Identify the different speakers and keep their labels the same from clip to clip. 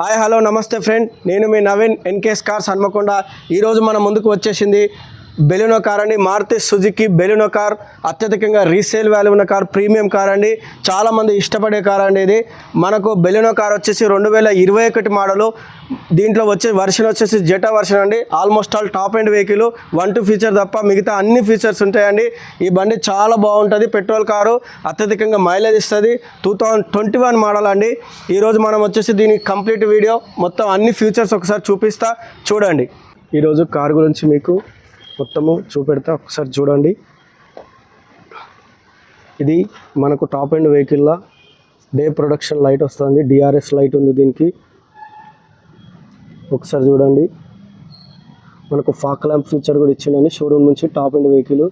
Speaker 1: Hi hello నమస్తే friend. నేను మీ నవీన్ ఎన్కేఎస్ కార్స్ హన్మకొండ. ఈరోజు మన ముందుకు వచ్చేసింది బెలినో కార్ అండి. మారుతి సుజుకి బెలినో కార్ అత్యధికంగా రీసేల్ వాల్యూ ఉన్న కార్ ప్రీమియం కార్ అండి. చాలామంది ఇష్టపడే కార్ అండి ఇది. మనకు బెలినో కార్ వచ్చేసి రెండు వేల ఇరవై ఒకటి మోడలు. దీంట్లో వచ్చే వర్షన్ వచ్చేసి జెటా వర్షన్ అండి. Almost all top end vehicle one two feature తప్ప మిగతా అన్ని ఫీచర్స్ ఉంటాయండి. ఈ బండి చాలా బాగుంటుంది. పెట్రోల్ కారు అత్యధికంగా మైలేజ్ ఇస్తుంది. Two thousand twenty one model అండి. ఈరోజు మనం వచ్చేసి దీని కంప్లీట్ వీడియో మొత్తం అన్ని ఫీచర్స్ ఒకసారి చూపిస్తా. చూడండి. ఈరోజు కారు గురించి మీకు మొత్తము చూపెడతా ఒకసారి చూడండి. ఇది మనకు టాప్ ఎండ్ వెహికల్లా డే ప్రొడక్షన్ లైట్ వస్తుంది. డిఆర్ఎస్ లైట్ ఉంది దీనికి. ఒకసారి చూడండి. మనకు ఫాక్ ల్యాంప్ ఫీచర్ కూడా ఇచ్చిండని షోరూమ్ నుంచి టాప్ ఎండ్ వెహికల్.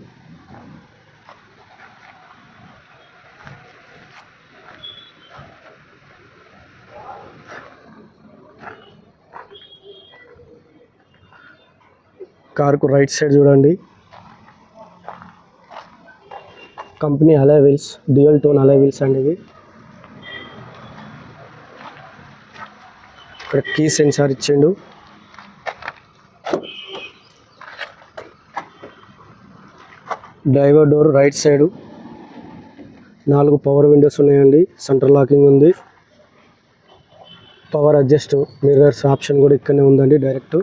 Speaker 1: కార్కు రైట్ సైడ్ చూడండి. Company alloy wheels dual tone alloy wheels అండి ఇవి. ఇక్కడ కీ సెన్సార్ ఇచ్చిండు. Driver door right side. నాలుగు పవర్ విండోస్ ఉన్నాయండి సెంటర్ లాకింగ్ ఉంది. పవర్ అడ్జస్ట్ మిర్రర్స్ ఆప్షన్ కూడా ఇక్కడనే ఉందండి డైరెక్ట్.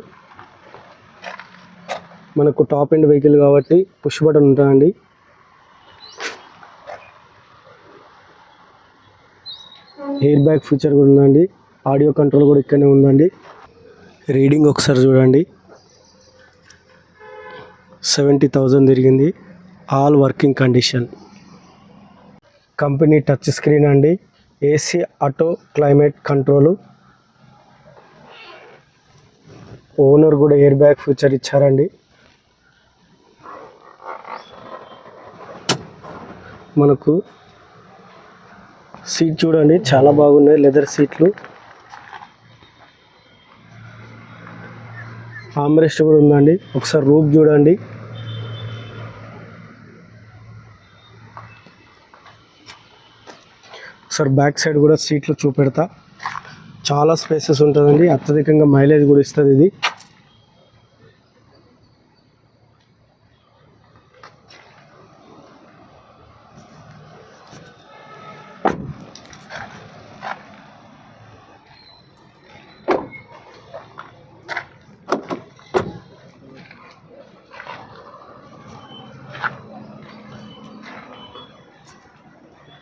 Speaker 1: మనకు టాప్ ఎండ్ వెహికల్ కాబట్టి పుష్ బటన్ ఉంటుందండి. ఎయిర్ బ్యాగ్ ఫీచర్ కూడా ఉందండి. ఆడియో కంట్రోల్ కూడా ఇక్కడనే ఉందండి. రీడింగ్ ఒకసారి చూడండి. సెవెంటీ థౌజండ్ తిరిగింది. All working condition. Company touch screen అండి. AC auto climate control. Owner కూడా ఎయిర్ బ్యాగ్ ఫీచర్ ఇచ్చారండి. మనకు సీట్ చూడండి చాలా బాగున్నాయి లెదర్ సీట్లు. ఆమ్రెస్ట్ కూడా ఉందండి. ఒకసారి రూప్ చూడండి. ఒకసారి బ్యాక్ సైడ్ కూడా సీట్లు చూపెడతా. చాలా స్పేసెస్ ఉంటుందండి. అత్యధికంగా మైలేజ్ కూడా ఇస్తుంది ఇది.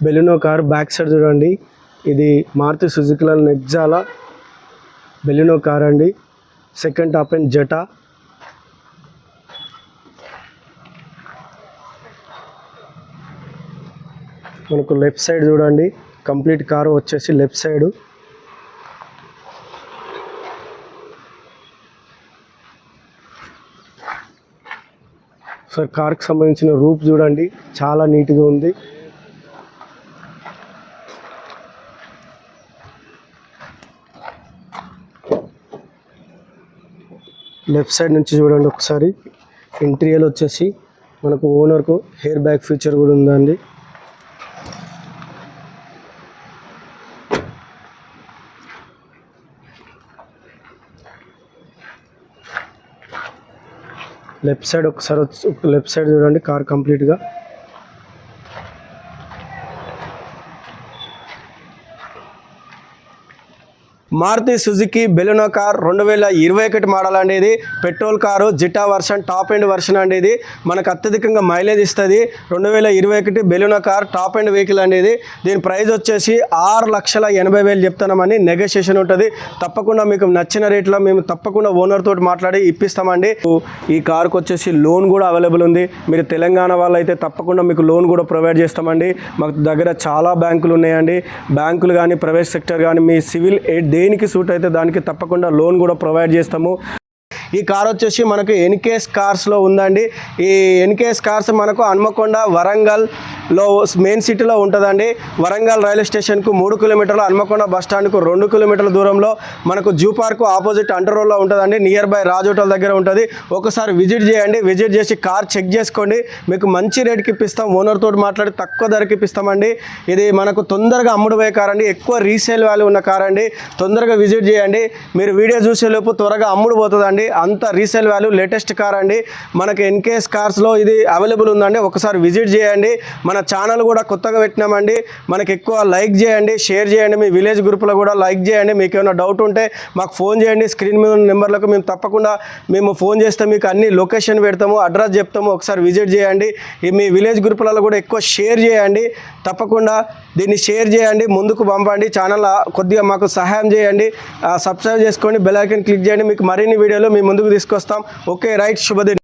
Speaker 1: బెలూనో కార్ బ్యాక్ సైడ్ చూడండి. ఇది మారుతి సుజుకిలో నెగ్జాల బెలూనో కార్ అండి. Second top end Zeta. మనకు లెఫ్ట్ సైడ్ చూడండి. కంప్లీట్ కార్ వచ్చేసి లెఫ్ట్ సైడ్. సార్ కార్కి సంబంధించిన రూప్ చూడండి. చాలా నీట్గా ఉంది. లెఫ్ట్ సైడ్ నుంచి చూడండి ఒకసారి. ఇంటీరియర్ వచ్చేసి మనకు ఓనర్కు హెయిర్ బ్యాగ్ ఫీచర్ కూడా ఉందండి. లెఫ్ట్ సైడ్ ఒకసారి వచ్చి లెఫ్ట్ సైడ్ చూడండి కార్ కంప్లీట్గా మారుతి సుజుకి బెలూనో కార్ రెండు వేల ఇరవై ఒకటి మోడల్ అండి ఇది. Petrol car Zeta version top end version అండి ఇది. మనకు అత్యధికంగా మైలేజ్ ఇస్తుంది. రెండు వేల ఇరవై ఒకటి Baleno car top end vehicle అండి ఇది. దీని ప్రైస్ వచ్చేసి ఆరు లక్షల ఎనభై వేలు చెప్తున్నామని నెగోషియేషన్ ఉంటుంది. తప్పకుండా మీకు నచ్చిన రేట్లో మేము తప్పకుండా ఓనర్ తోటి మాట్లాడి ఇప్పిస్తామండి. ఈ కార్కి వచ్చేసి లోన్ కూడా అవైలబుల్ ఉంది. మీరు తెలంగాణ వాళ్ళు అయితే తప్పకుండా మీకు లోన్ కూడా ప్రొవైడ్ చేస్తామండి. మాకు దగ్గర చాలా బ్యాంకులు ఉన్నాయండి. బ్యాంకులు కానీ ప్రైవేట్ సెక్టర్ కానీ మీ సివిల్ ఎయిడ్ దేనికి సూట్ అయితే దానికి తప్పకుండా లోన్ కూడా ప్రొవైడ్ చేస్తాము. ఈ కార్ వచ్చేసి మనకు ఎన్కేఎస్ కార్స్లో ఉందండి. ఈ ఎన్కేఎస్ కార్స్ మనకు హన్మకొండ వరంగల్లో మెయిన్ సిటీలో ఉంటుందండి. వరంగల్ రైల్వే స్టేషన్కు మూడు కిలోమీటర్లు హన్మకొండ బస్ స్టాండ్కు రెండు కిలోమీటర్ల దూరంలో మనకు జూ పార్క్ ఆపోజిట్ అంటర్ రోడ్లో ఉంటుందండి. నియర్ బై రాజ్ హోటల్ దగ్గర ఉంటుంది. ఒకసారి విజిట్ చేయండి. విజిట్ చేసి కార్ చెక్ చేసుకోండి. మీకు మంచి రేట్కి ఇప్పిస్తాం. ఓనర్ తోటి మాట్లాడి తక్కువ ధరకి ఇప్పిస్తామండి. ఇది మనకు తొందరగా అమ్ముడుపోయే కార్ అండి. ఎక్కువ రీసేల్ వాల్యూ ఉన్న కార్ అండి. తొందరగా విజిట్ చేయండి. మీరు వీడియో చూసేలోపు త్వరగా అమ్ముడు పోతుందండి. అంత రీసేల్ వాల్యూ లేటెస్ట్ కార్ అండి. మనకి ఎన్కేఎస్ కార్స్లో ఇది అవైలబుల్ ఉందండి ఒకసారి విజిట్ చేయండి. మన ఛానల్ కూడా కొత్తగా పెట్టినామండి. మనకి ఎక్కువ లైక్ చేయండి షేర్ చేయండి. మీ విలేజ్ గ్రూప్లో కూడా లైక్ చేయండి. మీకు ఏమైనా డౌట్ ఉంటే మాకు ఫోన్ చేయండి. స్క్రీన్ మీద ఉన్న నెంబర్లకు మేము తప్పకుండా మేము ఫోన్ చేస్తే మీకు అన్ని లొకేషన్ పెడతాము అడ్రస్ చెప్తాము. ఒకసారి విజిట్ చేయండి. మీ విలేజ్ గ్రూపులలో కూడా ఎక్కువ షేర్ చేయండి. తప్పకుండా దీన్ని షేర్ చేయండి ముందుకు పంపండి. ఛానల్ కొద్దిగా మాకు సహాయం చేయండి. సబ్స్క్రైబ్ చేసుకోండి బెల్ ఐకన్ క్లిక్ చేయండి. మీకు మరిన్ని వీడియోలు మీ ముందుకు తీసుకొస్తాం. Okay right శుభదిన.